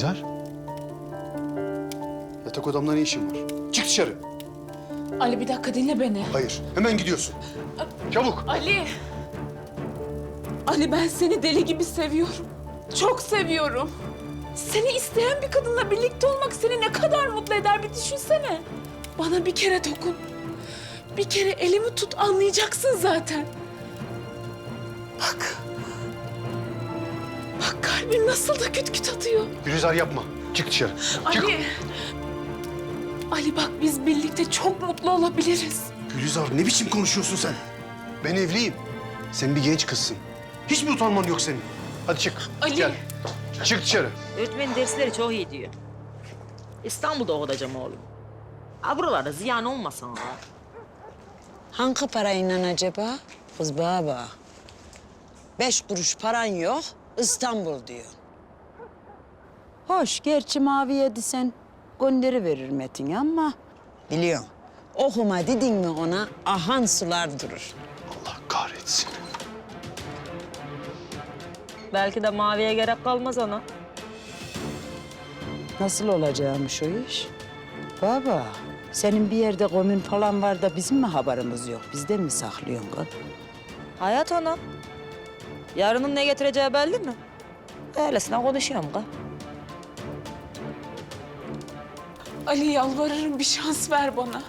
Gülizar. Yatak odamda ne işin var? Çık dışarı. Ali bir dakika dinle beni. Hayır. Hemen gidiyorsun. Çabuk. Ali. Ali ben seni deli gibi seviyorum. Çok seviyorum. Seni isteyen bir kadınla birlikte olmak seni ne kadar mutlu eder bir düşünsene. Bana bir kere dokun. Bir kere elimi tut anlayacaksın zaten. Bak. Bak kalbim nasıl da küt küt atıyor. Gülizar yapma. Çık dışarı. Çık. Ali. Ali bak biz birlikte çok mutlu olabiliriz. Gülizar ne biçim konuşuyorsun sen? Ben evliyim. Sen bir genç kızsın. Hiç mi utanman yok senin? Hadi çık. Ali. Gel. Çık dışarı. Öğretmenin dersleri çok iyi diyor. İstanbul'da okutacağım oğlum. Ha buralarda ziyan olmasın ha. Hangi parayla acaba? Kız baba. Beş kuruş paran yok, İstanbul diyor. Hoş, gerçi maviye desen gönderi verir Metin ama... Biliyorum. Okuma dedin mi ona ahan sular durur. Allah kahretsin. Belki de maviye gerek kalmaz ona. Nasıl olacakmış o iş? Baba, senin bir yerde komün falan var da bizim mi haberimiz yok? Bizden mi saklıyorsun kız? Hayat ona. Yarının ne getireceği belli mi? Öylesine konuşuyorum ka. Ali yalvarırım bir şans ver bana.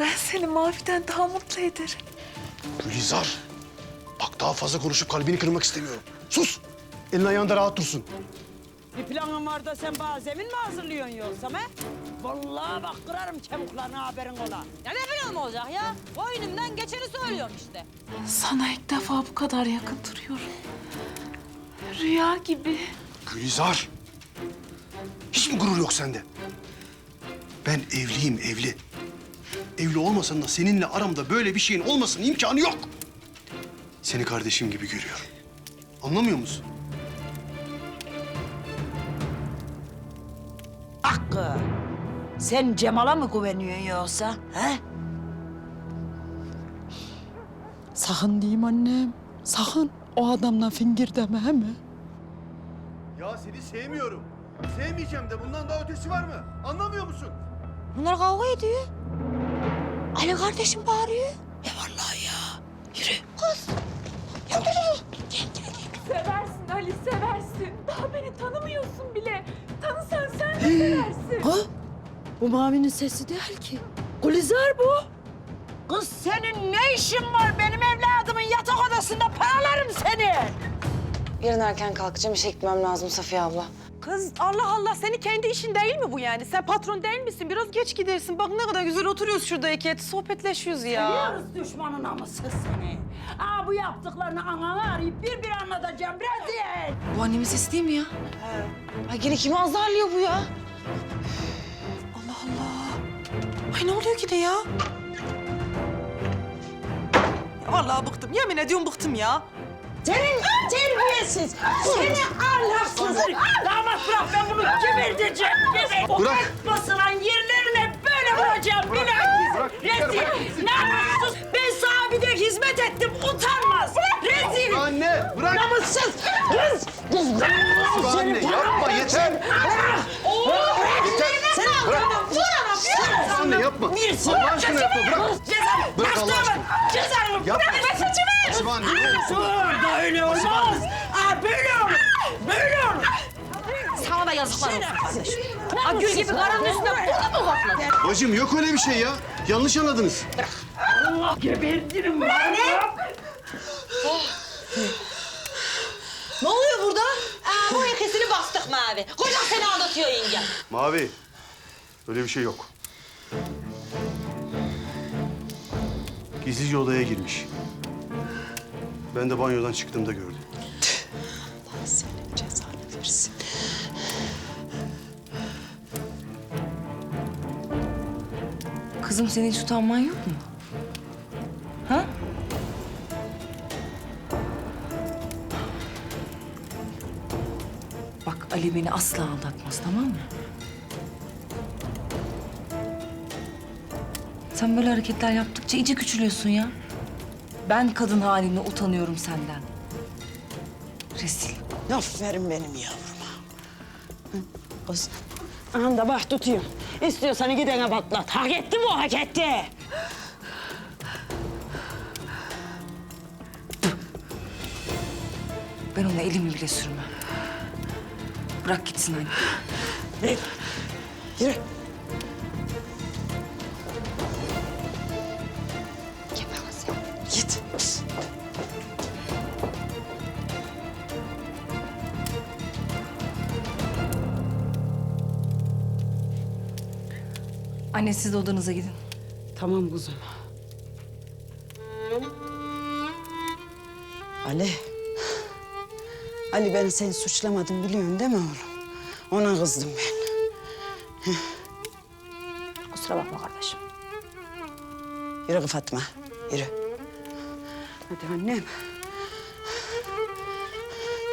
Ben seni maviden daha mutlu ederim. Gülizar. Bak daha fazla konuşup kalbini kırmak istemiyorum. Sus. Elin ayağında rahat dursun. Bir planın var da sen bana zemin mi hazırlıyorsun yoksa he? Vallahi bak kırarım kemiklerini haberin ola. Ya ne bileyim olacak ya? Boynumdan geçeni söylüyorum işte. Sana ilk defa bu kadar yakın duruyorum. Rüya gibi. Gülizar. Hiç mi gurur yok sende? Ben evliyim evli. Evli olmasan da seninle aramda böyle bir şeyin olmasının imkanı yok. Seni kardeşim gibi görüyorum. Anlamıyor musun? Hakkı, sen Cemal'a mı güveniyorsun yoksa? He? Sakın diyeyim annem. Sakın o adamla fingir deme he mi? Ya seni sevmiyorum. Sevmeyeceğim de bundan daha ötesi var mı? Anlamıyor musun? Bunlar kavga ediyor. Ali kardeşim bağırıyor. Seversin Bu mavinin sesi değil ki. Gülizar bu. Kız senin ne işin var benim evladımın yatak odasında paralarım seni. Yarın erken kalkacağım. işe gitmem lazım Safiye abla. Kız Allah Allah senin kendi işin değil mi bu yani? Sen patron değil misin? Biraz geç gidersin. Bak ne kadar güzel oturuyoruz şurada iki et sohbetleşiyoruz ya. Yarız düşmanın namussuz seni. Aa bu yaptıklarını anana arayıp bir bir anlatacağım rezil. Bu annemin sesi değil mi ya? Ay yine kimi azarlıyor bu ya? Ay ne oluyor ki de ya? ya vallahi bıktım. Yemin ediyorum bıktım ya. Senin terbiyesiz, seni ahlaksız. Damat bırak ben bunu geberteceğim. Geber. Bırak. Basılan yerlerine böyle vuracağım. Bilakis. Rezil, namussuz. Ben sana bir de hizmet ettim. Utanmaz. Rezil. Anne bırak. Namussuz. Kız. Kız namussuz Anne seni. yapma yapma. Bir Allah aşkına yapma bırak. Cezanı. Bırak Allah aşkına. Cezanı. Yapma. Bırak mesajımı. Esma anne ne olursun. Dur, böyle olmaz. Aa, böyle olur. Böyle olur. Sana da yazıklar olsun kardeşim. Ha, gül gibi karanın üstüne bunu mu kokladın? Bacım yok öyle bir şey ya. Yanlış anladınız. Gebertirim ben. Ne oluyor burada? Aa, bu ikisini bastık mavi. Kocan seni aldatıyor yenge. Mavi. Öyle bir şey yok. Gizlice odaya girmiş. Ben de banyodan çıktığımda gördüm. Kızım senin hiç utanman yok mu? Ha? Bak Ali beni asla aldatmaz tamam mı? Sen böyle hareketler yaptıkça iyice küçülüyorsun ya. Ben kadın haline utanıyorum senden. Rezil. Aferin benim yavruma. Hı, Kız. Aha da bak tutuyor. İstiyorsan gidene patlat. Hak etti bu, hak etti. Ben ona elimi bile sürmem. Bırak gitsin anne. Yürü. Anne siz de odanıza gidin. Tamam kuzum. Ali. Ali ben seni suçlamadım biliyorsun değil mi oğlum? Ona kızdım ben. Heh. Kusura bakma kardeşim. Yürü Fatma, yürü. Hadi annem.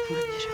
Hadi yürü.